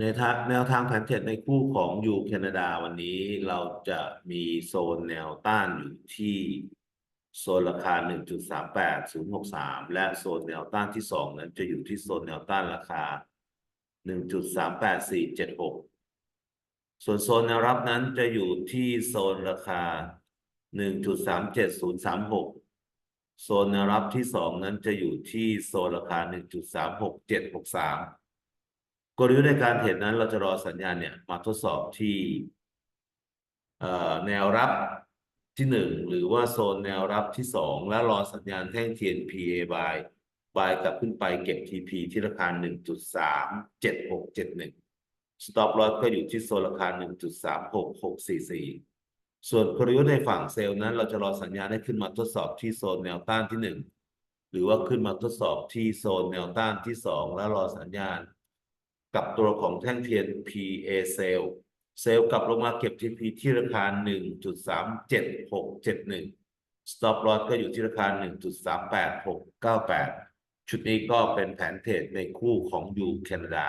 ในทางแนวทางแผนเทรดในคู่ของยูแคนาดาวันนี้เราจะมีโซนแนวต้านอยู่ที่โซนราคา 1.38063 และโซนแนวต้านที่ 2 นั้นจะอยู่ที่โซนแนวต้านราคา 1.38476 ส่วนโซนแนวรับนั้นจะอยู่ที่โซนราคา 1.37036 โซนแนวรับที่ 2 นั้นจะอยู่ที่โซนราคา 1.36763 กลยุทธ์ในการเทรดนั้นเราจะรอสัญญาณเนี่ยมาทดสอบที่แนวรับที่หนึ่งหรือว่าโซนแนวรับที่สองแล้วรอสัญญาณแท่งเทียน PA buy buy กลับขึ้นไปเก็บ TP ที่ราคา 1.37671 stop loss ก็อยู่ที่โซนราคา 1.36644 ส่วนกลยุทธ์ในฝั่งเซลล์นั้นเราจะรอสัญญาณให้ขึ้นมาทดสอบที่โซนแนวต้านที่หนึ่งหรือว่าขึ้นมาทดสอบที่โซนแนวต้านที่สองแล้วรอสัญญาณ กับตัวของแท่งเทียน PA เซลล์เซลล์กลับลงมาเก็บ TP ที่ราคา 1.37671 stop loss ก็อยู่ที่ราคา 1.38698 ชุดนี้ก็เป็นแผนเทรดในคู่ของยูแคนาดา